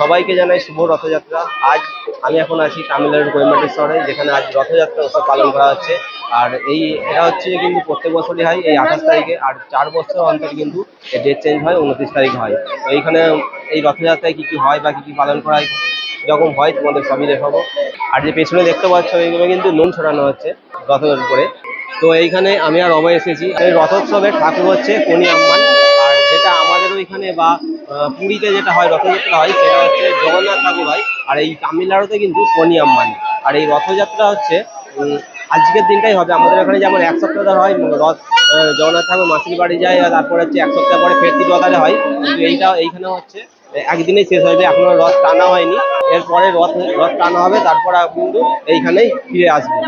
সবাইকে জানাই শুভ রথযাত্রা। আজ আমি এখন আছি তামিলনাড়ুর কোয়েম্বাটোর শহরে, যেখানে আজ রথযাত্রা উৎসব পালন করা হচ্ছে। আর এই এটা হচ্ছে কিন্তু প্রত্যেক বছরই হয়, এই আঠাশ তারিখে। আর চার বছর অন্তর কিন্তু ডেট চেঞ্জ হয়, উনত্রিশ তারিখ হয়। তো এইখানে এই রথযাত্রায় কী কী হয় বা কী কী পালন করা হয় যখন হয় তোমাদের সবই দেখাবো। আর যে পেছনে দেখতে পাচ্ছ এইগুলো কিন্তু নুন ছড়ানো হচ্ছে রথের উপরে। তো এইখানে আমি আর অভয় এসেছি। এই রথোৎসবের ঠাকুর হচ্ছে কনি আম্মান আর যেটা আমাদের ওইখানে বা পুরীতে যেটা হয়, রথযাত্রা হয়, সেটা হচ্ছে জগন্নাথ ঠাকুর হয়, আর এই তামিলনাড়ুতে কিন্তু কনি মানে। আর এই রথযাত্রা হচ্ছে আজকের দিনটাই হবে। আমাদের এখানে যেমন এক সপ্তাহ ধরে হয় রথ জগন্নাথ ঠাকুর মাসির বাড়ি যায়, আর তারপরে হচ্ছে এক সপ্তাহ পরে ফেরতি রথারে হয়। কিন্তু এইটা এইখানে হচ্ছে, একদিনেই শেষ হয়ে যায়। এখনও রথ টানা হয়নি। এরপরে রথ রথ টানা হবে, তারপর কিন্তু এইখানেই ফিরে আসবে।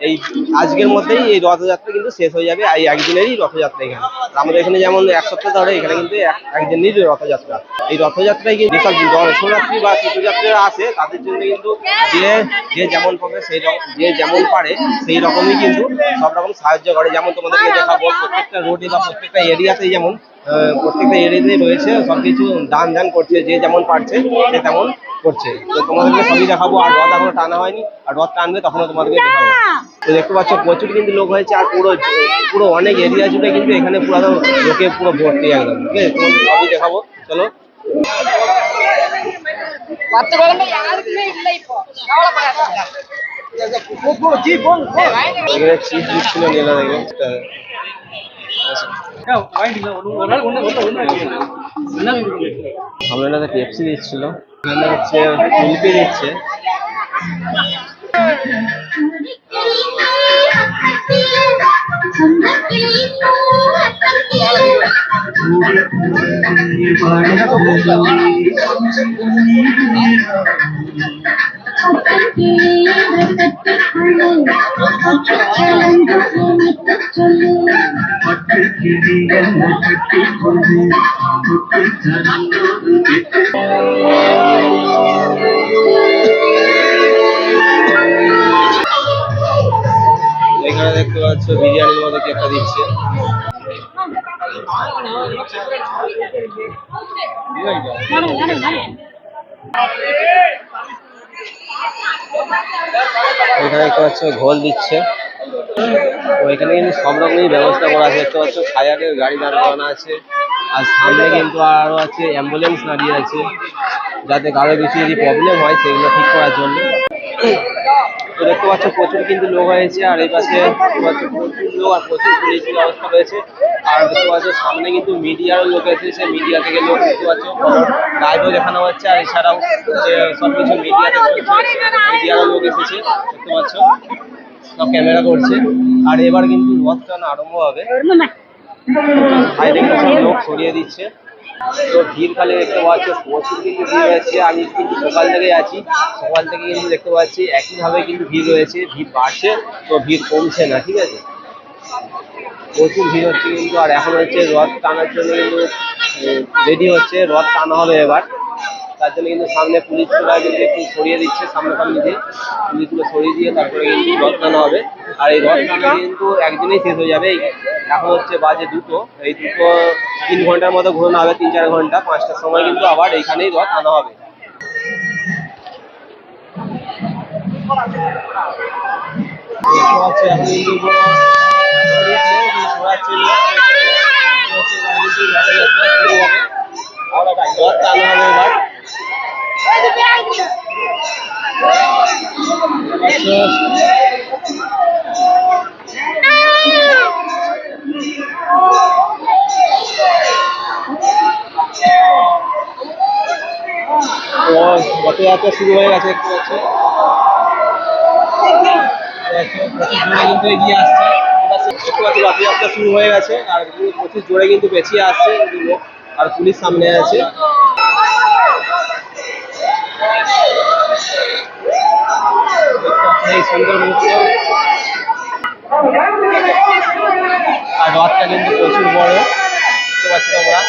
এই আজকের মধ্যেই এই রথযাত্রা কিন্তু শেষ হয়ে যাবে, এই একদিনেরই রথযাত্রা এখানে। আমাদের এখানে যেমন এক সপ্তাহ ধরে এখানে কিন্তু এক- একদিনেরই রথযাত্রা। এই রথযাত্রায় কিন্তু যেসব দর্শনার্থী বা তীর্থযাত্রীরা আসে, তাদের জন্য কিন্তু যে যে যেমন পাবে সেই যে যেমন পারে সেই রকমই কিন্তু সব রকম সাহায্য করে। যেমন তোমাদেরকে দেখাবো, প্রত্যেকটা রোডে বা প্রত্যেকটা এরিয়াতেই যেমন প্রত্যেকটা এরিয়াতেই রয়েছে সব কিছু দান দান করছে, যে যেমন পারছে, সে তেমন করছে তো তোমাদেরকে সবই দেখাবো আর রথ এখনো টানা হয়নি আর রথ টানবে তখনও তোমাদেরকে দেখাবো তো দেখতে পাচ্ছ প্রচুর কিন্তু লোক হয়েছে আর পুরো পুরো অনেক এরিয়া জুড়ে কিন্তু এখানে পুরো একদম লোকে পুরো ভর্তি একদম ঠিক আছে তোমাদের সবই দেখাবো চলো பத்து குழந்தை யாருக்குமே இல்லை இப்போ கவலைப்படாத এখানে চিজ দিচ্ছিল নীলা দেখবে সামনে পেপসি দিচ্ছিল এখানে দিচ্ছে এখানে দেখতে পাচ্ছ বিরিয়ানির মধ্যে কি একটা দিচ্ছে। এখানে দেখতে পাচ্ছ ঘোল দিচ্ছে। তো এখানে কিন্তু সব রকমই ব্যবস্থা করা আছে। দেখতে পাচ্ছ ফায়ারের গাড়ি দাঁড় করানো আছে। আর সামনে কিন্তু আরও আছে অ্যাম্বুলেন্স দাঁড়িয়ে আছে, যাতে কারও কিছু যদি প্রবলেম হয় সেগুলো ঠিক করার জন্য। তো দেখতে পাচ্ছ, প্রচুর কিন্তু লোক হয়েছে, আর এই পাশে প্রচুর লোক আর প্রচুর পুলিশ ব্যবস্থা রয়েছে আর দেখতে পাচ্ছ, সামনে কিন্তু মিডিয়ারও লোক এসেছে মিডিয়া থেকে লোক দেখতে পাচ্ছ। লাইভও দেখানো হচ্ছে, আর এছাড়াও সব কিছু মিডিয়াতে মিডিয়ারও লোক এসেছে, দেখতে পাচ্ছ। সব ক্যামেরা করছে। আর এবার কিন্তু রথ টানা আরম্ভ হবে? লোক সরিয়ে দিচ্ছে। তো ভিড় খালি দেখতে পাচ্ছ, প্রচুর কিন্তু ভিড় হয়েছে। আমি কিন্তু সকাল থেকেই আছি। সকাল থেকে কিন্তু দেখতে পাচ্ছি, একইভাবে কিন্তু ভিড় রয়েছে। ভিড় বাড়ছে, তো ভিড় কমছে না, ঠিক আছে? প্রচুর ভিড় হচ্ছে কিন্তু। আর এখন হচ্ছে রথ টানার জন্য কিন্তু রেডি হচ্ছে। রথ টানা হবে এবার। তার জন্য কিন্তু সামনে পুলিশরা কিন্তু একটু সরিয়ে দিচ্ছে সামনে সামনে দিয়ে পুলিশগুলো সরিয়ে দিয়ে তারপরে কিন্তু রথ টানা হবে। আর এই রথ কিন্তু একদিনেই শেষ হয়ে যাবে। এখন হচ্ছে বাজে দুটো। এই দুটো তিন ঘণ্টার মতো ঘোরানো হবে তিন চার ঘণ্টা পাঁচটার সময় কিন্তু আবার এইখানেই রথ আনা হবে। পাচ্ছ এখন কিন্তু রথযাত্রা শুরু হয়ে গেছে কিন্তু এগিয়ে আসছে শুরু হয়ে গেছে আর প্রচুর জোরে কিন্তু আসছে আর পুলিশ সামনে আছে। সুন্দর মুহূর্ত আর রথটা কিন্তু প্রচুর বড় দেখতে পাচ্ছ তোমরা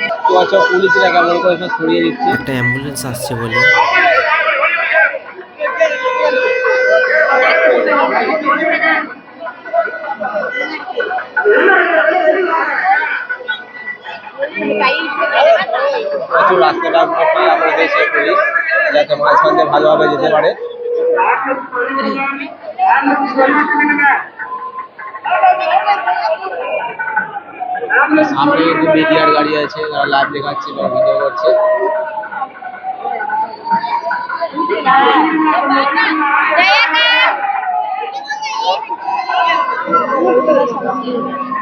দেখতে পাচ্ছ পুলিশরা কেমন করে সব সরিয়ে দিচ্ছে একটা অ্যাম্বুলেন্স আসছে বলে। கை প্রচুর রাস্তাটা আপনারা দিয়েছে পুলিশ যাতে মাঝখান দিয়ে ভালোভাবে যেতে পারে। সামনে কিন্তু মিডিয়ার গাড়ি আছে, যারা লাইভ দেখাচ্ছে বা ভিডিও করছে। তো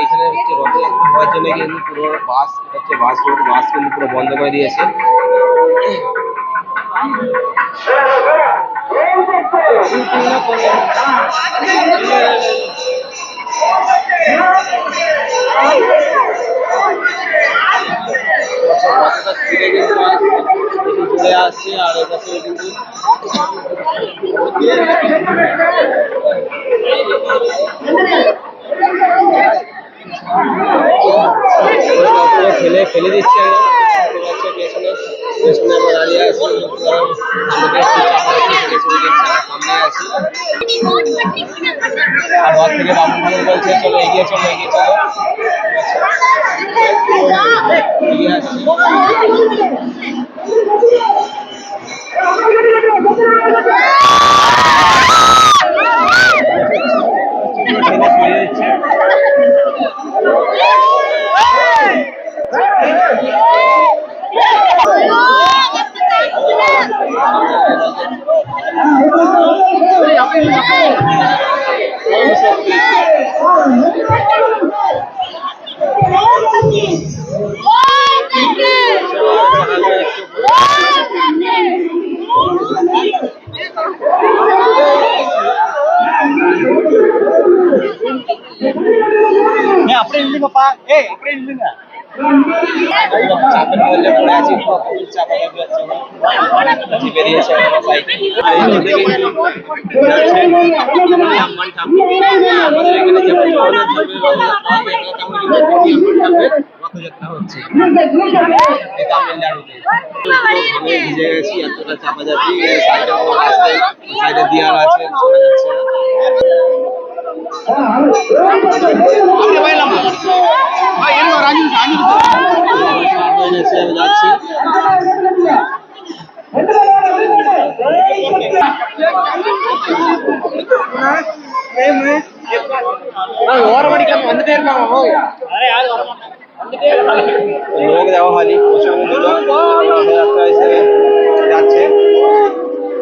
এইখানে হচ্ছে রথযাত্রা হওয়ার পুরো বাস, এটা হচ্ছে বাস রোড বাস কিন্তু পুরো বন্ধ করে দিয়েছে। চলে আসছে আর পাশে কিন্তু ফেলে ফেলে দিচ্ছে। পেছনে পেছনে আমরা দাঁড়িয়ে আছি আমাদের আছি আর ঘর থেকে বাবু বলছে, চলো এগিয়ে চলো এগিয়ে, চলো Yes. চাপের মধ্যে পড়ে আছি প্রচুর চাপা চাপি হচ্ছে না বেরিয়েছে আমার বাইক এই দিকে কিন্তু যাচ্ছে আম্মান ঠাকুর আমাদের এখানে যেমন জগন্নাথ ঠাকুরের রথযাত্রা হয় এটা তেমন কিন্তু কটি আম্মান ঠাকুরের রথযাত্রা হচ্ছে এই তামিলনাড়ুতে আমি ভিজে গেছি এতটা চাপা চাপি সাইডে রাস্তায় সাইডে দেওয়াল আছে শোনা যাচ্ছে না সামনে এসে আমি যাচ্ছি লোক দেওয়া হয়নি, প্রচুর রথযাত্রা হিসেবে যাচ্ছে।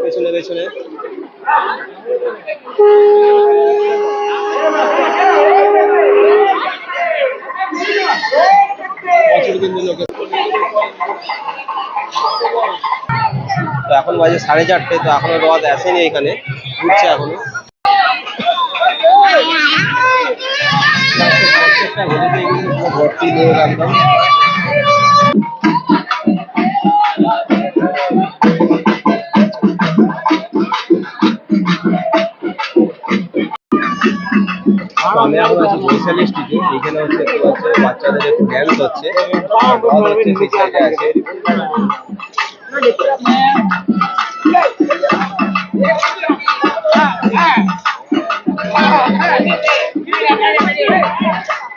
পেছনে পেছনে। তো এখন বাজে সাড়ে চারটে, তো এখনও রথ আসেনি এখানে, ঘুরছে এখনও। ভর্তি একদম তো আমি এখন আছি বৈশালী স্ট্রিটে এখানে হচ্ছে হচ্ছে, বাচ্চাদের একটু ড্যান্স হচ্ছে।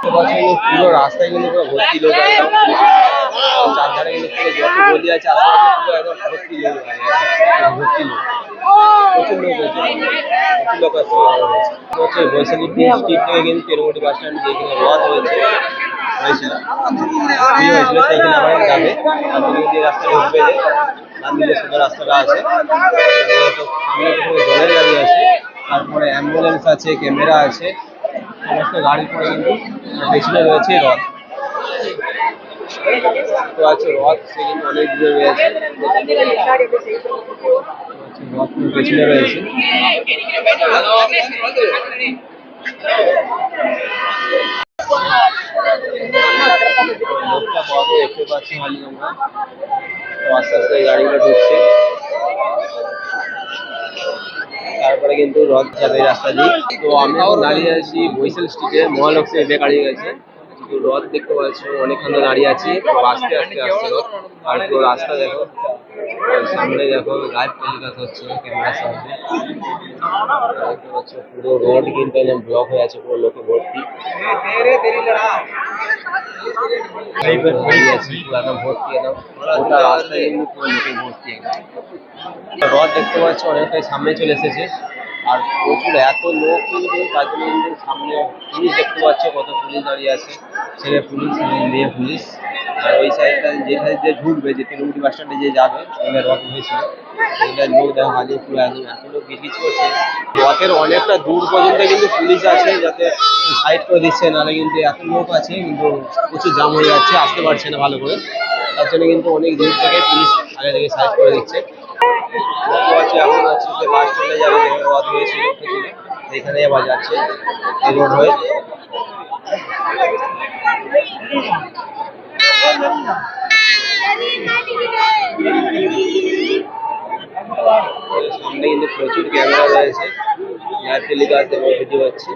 তো বছর কিন্তু পুরো রাস্তায় কিন্তু পুরো ভর্তি লোক একদম চারধারে কিন্তু পুরো যত গলি আছে আশেপাশে পুরো একদম ভর্তি লোক একদম ভর্তি লোক প্রচুর লোক হয়েছে প্রচুর লোক আসছে তো হচ্ছে কিন্তু তেরুমুটি বাস স্ট্যান্ড যেখানে রথ হয়েছে। হয়েছিল যাবে। তারপরে কিন্তু এই রাস্তা ঢুকবে যে ডান সোজা রাস্তাটা আছে। সামনে জলের গাড়ি আছে। তারপরে অ্যাম্বুলেন্স আছে ক্যামেরা আছে। সমস্ত গাড়ির পরে কিন্তু পেছনে রয়েছে রথ। তো আছে রথ, সে কিন্তু অনেক দূরে রয়েছে। রথ পেছনে রয়েছে। লোকটা বড় দেখতে পাচ্ছি মালিক আমরা। তো আস্তে আস্তে গাড়িগুলো ঢুকছে। তারপরে কিন্তু রথ যাবে রাস্তা দিয়ে। তো আমরাও দাঁড়িয়ে আছি বৈশাল স্ট্রিটে, মহালক্ষ্মী বেকারি গেছে রথ দেখতে পাচ্ছ অনেকক্ষণ দাঁড়িয়ে আছি আস্তে আস্তে আসছে আর পুরো রাস্তা দেখো সামনে দেখো লাইভ টেলিকাস্ট হচ্ছে ক্যামেরার সামনে। দেখতে পাচ্ছ পুরো রোড কিন্তু একদম ব্লক হয়ে আছে গেছে পুরো লোকে ভর্তি রথ দেখতে পাচ্ছ, অনেকটাই সামনে চলে এসেছে। আর প্রচুর, এত লোক কিন্তু তার জন্য কিন্তু সামনে পুলিশ দেখতে পাচ্ছ কত পুলিশ দাঁড়িয়ে আছে। ছেলে পুলিশ, মেয়ে পুলিশ। আর ওই সাইডটা যে সাইড দিয়ে ঢুকবে, যে তিরুমুটি বাস স্ট্যান্ডে যে যাবে ওখানে রথ হয়েছিল ওইটা লোক দেখো, হাজির পুরো একদম এত লোক গিজ করছে। রথের অনেকটা দূর পর্যন্ত কিন্তু পুলিশ আছে, যাতে সাইড করে দিচ্ছে, নাহলে কিন্তু এত লোক আছে, কিন্তু প্রচুর জাম হয়ে যাচ্ছে, আসতে পারছে না ভালো করে। তার জন্য কিন্তু অনেক দূর থেকে পুলিশ আগে থেকে সাইড করে দিচ্ছে। দেখতে পাচ্ছি, এখন হচ্ছে যে বাস স্ট্যান্ডে যাবে, যেখানে রথ এখানে আবার যাচ্ছে এই রোড হয়ে। সামনে কিন্তু প্রচুর ক্যামেরা রয়েছে যার টেলিকাস্ট এবং ভিডিও হচ্ছে।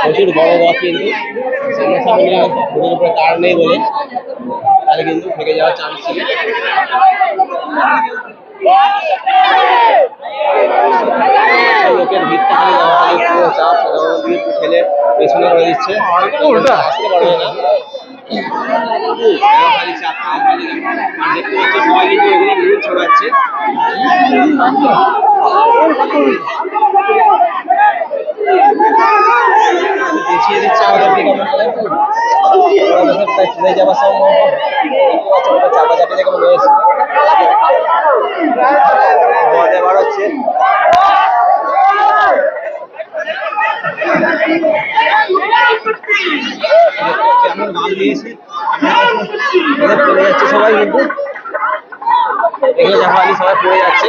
প্রচুর বড় রথ কিন্তু, সামনে সামনে রোডের উপরে তার নেই বলে, তাহলে কিন্তু থেকে যাওয়ার চান্স ছিল লোকের ভিড় থাকলে খালি পুরো চাপ দিয়ে ঠেলে পেছনে করে দিচ্ছে। আসতে পারবে না। খালি খালি দেখতে পাচ্ছ সবাই কিন্তু এগুলো নীল ছড়াচ্ছে। পিছিয়ে দিচ্ছে আমাদেরকে চলে যাওয়ার সময় চাপাচাপি দেখে মনে হয়েছে হচ্ছে। কেমন নাম দিয়েছে? চলে যাচ্ছে সবাই কিন্তু। সবাই পড়ে যাচ্ছে।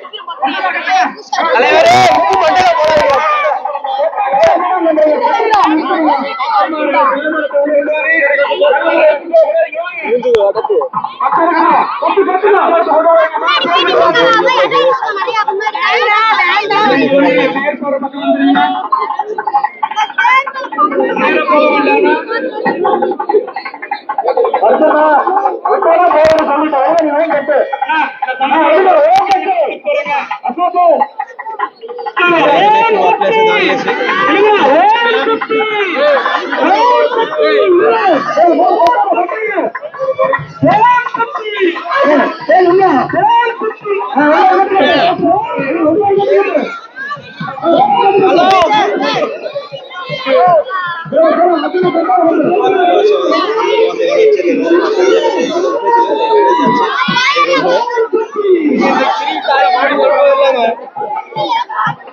বাংলাতে দুটো জায়গা ইয়ে হয়েছে চাপ হয়েছে একটু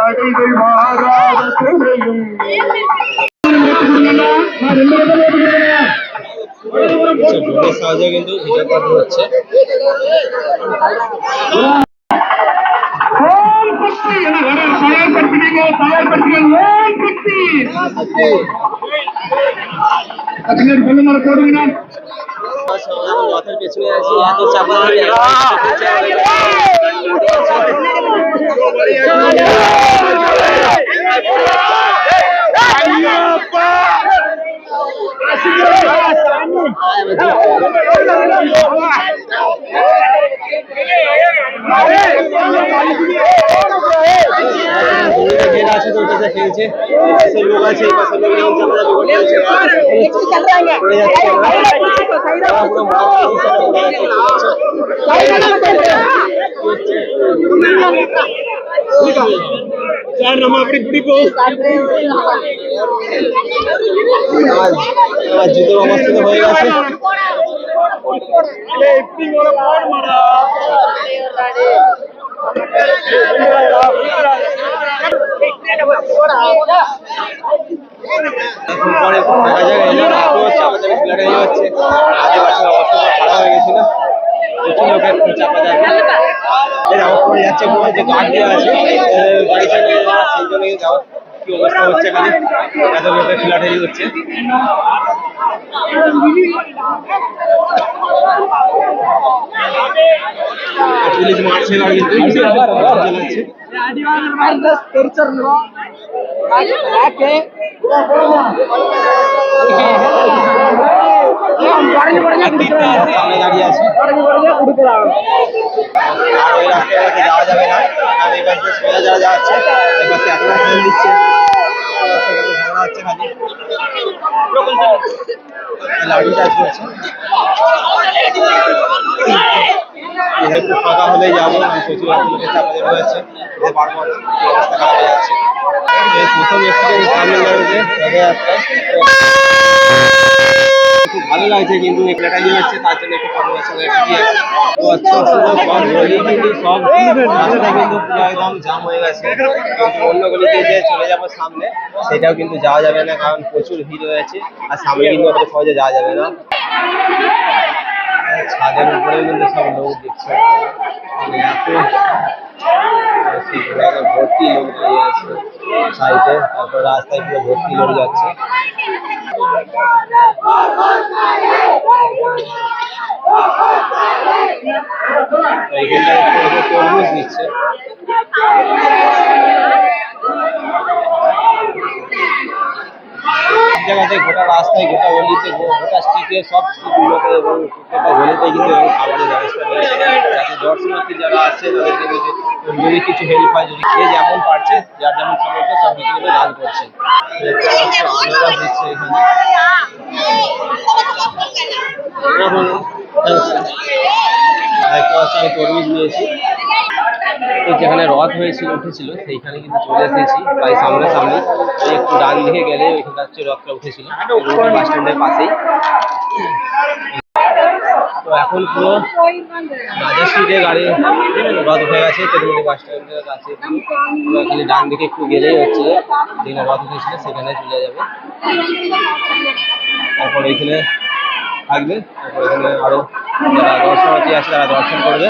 அடைகள் மாறாத துணையும் সাহায্য কিন্তু হিজাব পাঠানো হচ্ছে এখন রথের পেছনে আছি এত চাপা ধরে যেটা আছে তো ওটাতে খেলছে এই পাশে লোক আছে এই পাশে লোক যেমন চাপা চাপি করছে পড়ে যাচ্ছে ওরা। ওরা পুরো মাঠ আমার আমার জুতো অবস্থিত হয়ে গেছে আশেপাশের অবস্থা খারাপ হয়ে গেছিল প্রচুর লোকের চাপা চাপি এর যাচ্ছে পুরো যে গার্ড দেওয়া আছে। গাড়ি চালিয়ে যাওয়া, সেই জন্য যাওয়া কি অবস্থা হচ্ছে খালি এত লোকের হয়ে যাচ্ছে পুলিশ মারছে গাড়ি কিন্তু চালাচ্ছে দাঁড়িয়ে আছি। আর ওই রাস্তায় যাওয়া যাবে না। কারণ এই পাশে সোজা যাওয়া যাচ্ছে এই পাশে ট্রেন দিচ্ছে। ঝগড়া হচ্ছে খালি। লাঠি চার্জ একটু ফাঁকা হলেই যাব। প্রচুর চাপা না এই খারাপ যাচ্ছে। প্রথম এক্সপিরিয়েন্স তামিলনাড়ুতে রথযাত্রায় খুব ভালো লাগছে কিন্তু একলাটা নিয়ে আসছে, তার জন্য একটু একটু আচ্ছা শুধু সব একদম জাম হয়ে গেছে। অন্য গলিতে যে চলে যাব সামনে, সেটাও কিন্তু যাওয়া যাবে না, কারণ প্রচুর ভিড় হয়েছে আর সামনে কিন্তু অত সহজে যাওয়া যাবে না। ছাদের উপরে কিন্তু সব লোক দেখছে। মানে এত ভর্তি লোক দাঁড়িয়ে আছে সাইডে তারপর রাস্তায় পুরো ভর্তি লোক যাচ্ছে। তরমুজ দিচ্ছে। সব জায়গাতে গোটা রাস্তায় গোটা গলিতে গোটা স্ট্রিটে সব স্ট্রিটগুলোতে এবং প্রত্যেকটা গলিতে কিন্তু এরকম খাবারের ব্যবস্থা রয়েছে। যাতে দর্শনার্থী যারা আসছে তাদেরকে যদি কিছু হেল্প হয় যদি যে যেমন পারছে যার যেমন সামর্থ্য সব কিছু কিন্তু দান করছে। আনারস দিচ্ছে এখানে। এখন দেখতে তরমুজ যেখানে রথ হয়েছিল, উঠেছিল, সেইখানে কিন্তু চলে এসেছি, প্রায় সামনাসামনি। এই একটু ডান দিকে গেলে ওইখানটা হচ্ছে রথটা উঠেছিল বাস স্ট্যান্ডের পাশেই। তো এখন পুরো রাজা স্ট্রিটে গাড়ি রথ উঠে গেছে তেলুগুড়ি বাস স্ট্যান্ডের কাছে। খালি ডান দিকে একটু গেলেই হচ্ছে, যেখানে রথ উঠেছিল, সেখানে চলে যাবে। তারপর এখানে থাকবে। এখানে আরও যারা দর্শনার্থী আছে তারা দর্শন করবে।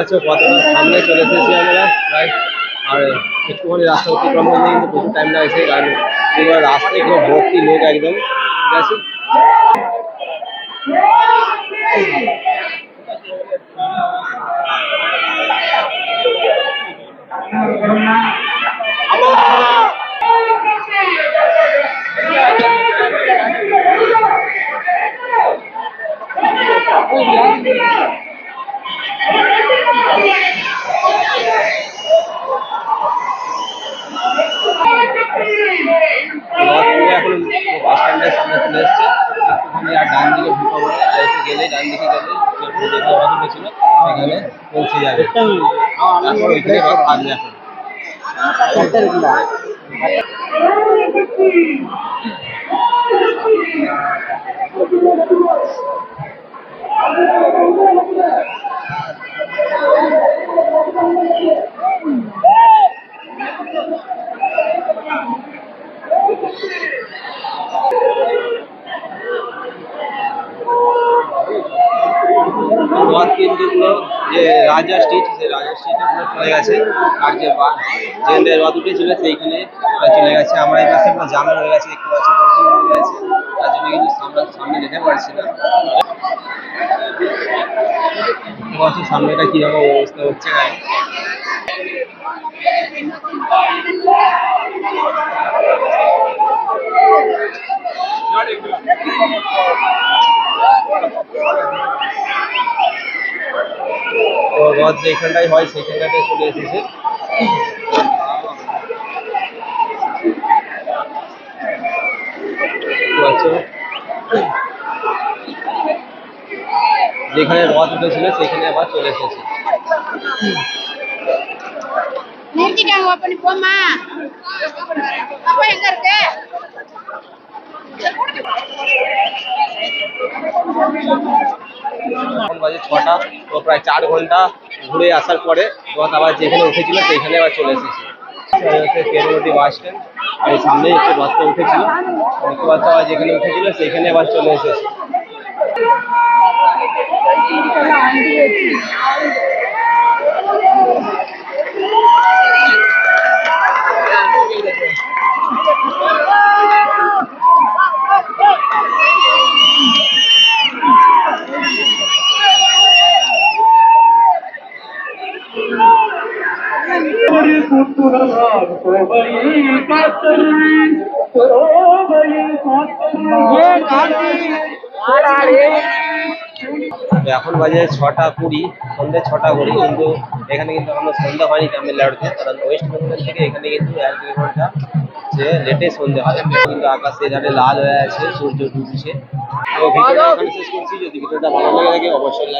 আচ্ছা সামনে চলে এসেছি আমরা। প্রায় আর একটুখানি রাস্তা অতিক্রম করতে কিন্তু প্রচুর টাইম লাগছে, কারণ রাস্তায় পুরো ভর্তি লোক একদম। Desce. Oh, yeah. যাবে যে রাজা স্ট্রিট সেই রাজা স্ট্রিটে পুরো চলে গেছে। আর যে যে রথ উঠেছিল সেইখানে চলে গেছে। আমরা এই পাশে পুরো জাম হয়ে গেছে প্রচুর হয়ে গেছে। তার জন্য কিন্তু সামনে সামনে যেতে পারছি না। সামনেটা কীরকম অবস্থা হচ্ছে গাড়ি রথ যেখানটায় হয় সেখানটাতে চলে এসেছে। যেখানে রথ উঠেছিল সেখানে আবার চলে এসেছে। yang kerja? এখন বাজে ছটা, তো প্রায় চার ঘণ্টা ঘুরে আসার পরে রথ আবার যেখানে উঠেছিল সেইখানে আবার চলে এসেছে। কেরমতি বাস স্ট্যান্ড আর এই সামনেই হচ্ছে রথটা উঠেছিল। আবার যেখানে উঠেছিল সেখানে আবার চলে এসেছে। তো এখন বাজে ছটা কুড়ি সন্ধ্যে ছটা কুড়ি, কিন্তু এখানে কিন্তু এখনও সন্ধ্যা হয়নি তামিলনাড়ুতে। কারণ ওয়েস্ট বেঙ্গল থেকে এখানে কিন্তু এক দুই ঘণ্টা যে লেটে সন্ধ্যে হয় কিন্তু আকাশে এখানে লাল হয়ে আছে, সূর্য ডুবছে। তো যদি ভালো লাগে অবশ্যই